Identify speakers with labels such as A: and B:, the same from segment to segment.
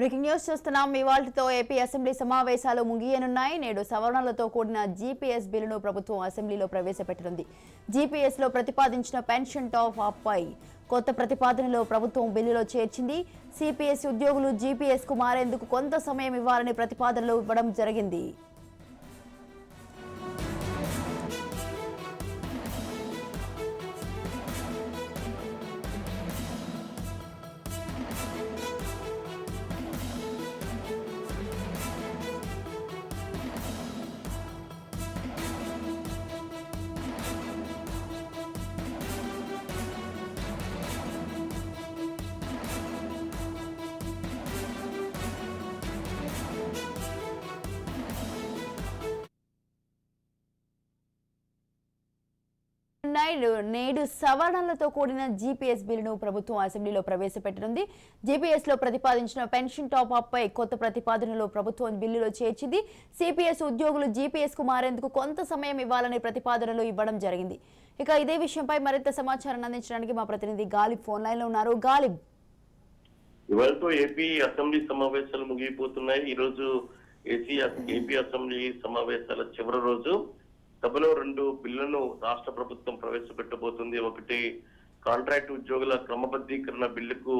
A: Breaking news చూస్తున్నాం. ఇవాళతో AP assembly సమావేశాలు ముగియనున్నాయి. నేడు సవరణలతో కూడిన జీపీఎస్ బిల్లును ప్రభుత్వం అసెంబ్లీలో ప్రవేశపెట్టనుంది. జీపీఎస్లో ప్రతిపాదించిన పెన్షన్ టాప్ అప్పై కొత్త ప్రతిపాదనలో ప్రభుత్వం బిల్లులో చేర్చింది. సిపిఎస్ ఉద్యోగులు జీపీఎస్కు మారేందుకు కొంత సమయం ఇవ్వాలని ప్రతిపాదనలు ఇవ్వడం జరిగింది. నాయుడు నేడు సవరణలతో కూడిన జీపీఎస్ బిల్లును ప్రభుత్వం అసెంబ్లీలో ప్రవేశపెట్టనుంది. జీపీఎస్లో ప్రతిపాదించిన పెన్షన్ టాప్ అప్ పై కొత్త ప్రతిపాదనలో ప్రభుత్వం బిల్లులో చేర్చింది. సిపిఎస్ ఉద్యోగులు జీపీఎస్కు మారేందుకు కొంత సమయం ఇవ్వాలనే ప్రతిపాదనలు ఇవ్వడం జరిగింది. ఇక ఇదే విషయంపై మరింత సమాచారాన్ని అందించడానికి మా ప్రతినిధి గాలిబ్ ఫోన్ లైన్లో ఉన్నారు. గాలిబ్.
B: ఇవాళతో ఏపీ అసెంబ్లీ సమావేశాలు ముగిపోతున్నాయి ఈ రోజు ఏసీ ఏపీ అసెంబ్లీ సమావేశాల చివరి రోజు సభలో రెండు బిల్లులను రాష్ట్ర ప్రభుత్వం ప్రవేశపెట్టబోతుంది. ఒకటి కాంట్రాక్ట్ ఉద్యోగుల క్రమబద్ధీకరణ బిల్లుకు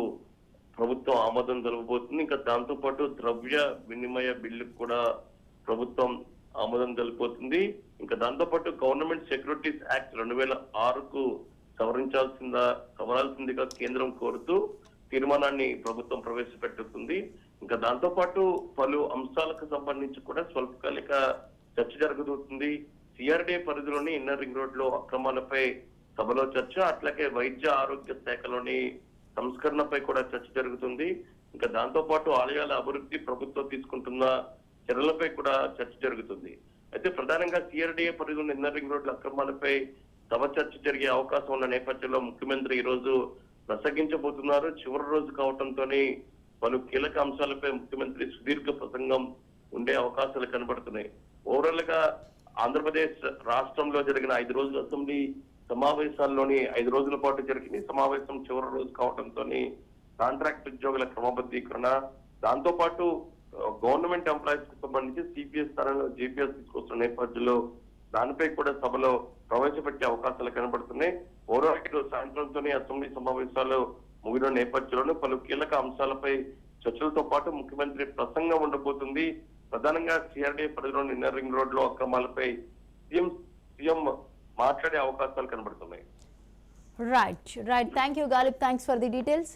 B: ప్రభుత్వం ఆమోదం తెలుపబోతుంది. ఇంకా దాంతో పాటు ద్రవ్య వినిమయ బిల్లుకు కూడా ప్రభుత్వం ఆమోదం తెలిపోతుంది ఇంకా దాంతో పాటు గవర్నమెంట్ సెక్యూరిటీస్ యాక్ట్ రెండు వేల ఆరుకు సవరించాల్సిందా సవరాల్సిందిగా కేంద్రం కోరుతూ తీర్మానాన్ని ప్రభుత్వం ప్రవేశపెట్టుతుంది ఇంకా దాంతో పాటు పలు అంశాలకు సంబంధించి కూడా స్వల్పకాలిక చర్చ జరుగుతుంది సిఆర్డీ పరిధిలోని ఇన్నర్ రింగ్ రోడ్లో అక్రమాలపై సభలో చర్చ అట్లాగే వైద్య ఆరోగ్య శాఖలోని సంస్కరణపై కూడా చర్చ జరుగుతుంది. ఇంకా దాంతో పాటు ఆలయాల అభివృద్ధి ప్రభుత్వం తీసుకుంటున్న చర్యలపై కూడా చర్చ జరుగుతుంది. అయితే ప్రధానంగా సిఆర్డీఏ పరిధిలోని ఇన్నర్ రింగ్ రోడ్ల అక్రమాలపై సభ చర్చ జరిగే అవకాశం ఉన్న నేపథ్యంలో ముఖ్యమంత్రి ఈ రోజు ప్రసంగించబోతున్నారు. చివరి రోజు కావడంతోనే పలు కీలక అంశాలపై ముఖ్యమంత్రి సుదీర్ఘ ప్రసంగం ఉండే అవకాశాలు కనబడుతున్నాయి. ఓవరాల్గా ఆంధ్రప్రదేశ్ రాష్ట్రంలో జరిగిన ఐదు రోజుల అసెంబ్లీ సమావేశాల్లోని ఐదు రోజుల పాటు జరిగిన సమావేశం చివరి రోజు కావడంతో కాంట్రాక్ట్ ఉద్యోగుల క్రమబద్ధీకరణ దాంతో పాటు గవర్నమెంట్ ఎంప్లాయీస్కు సంబంధించి సిపిఎస్ స్థానంలో జీపీఎస్ తీసుకొస్తున్న నేపథ్యంలో దానిపై కూడా సభలో ప్రవేశపెట్టే అవకాశాలు కనబడుతున్నాయి. ఓవరాల్ ఐదు సాయంత్రంతోనే అసెంబ్లీ సమావేశాలు ముగిన నేపథ్యంలోనూ పలు కీలక అంశాలపై చర్చలతో పాటు ముఖ్యమంత్రి ప్రసంగం ఉండబోతుంది. ప్రధానంగా సిఆర్డీ పరిధిలోని ఇన్నర్ రింగ్ రోడ్లో అక్రమాలపై సీఎం సీఎం మాట్లాడే అవకాశాలు కనబడుతున్నాయి.
A: Right right thank you Ghalib thanks for the details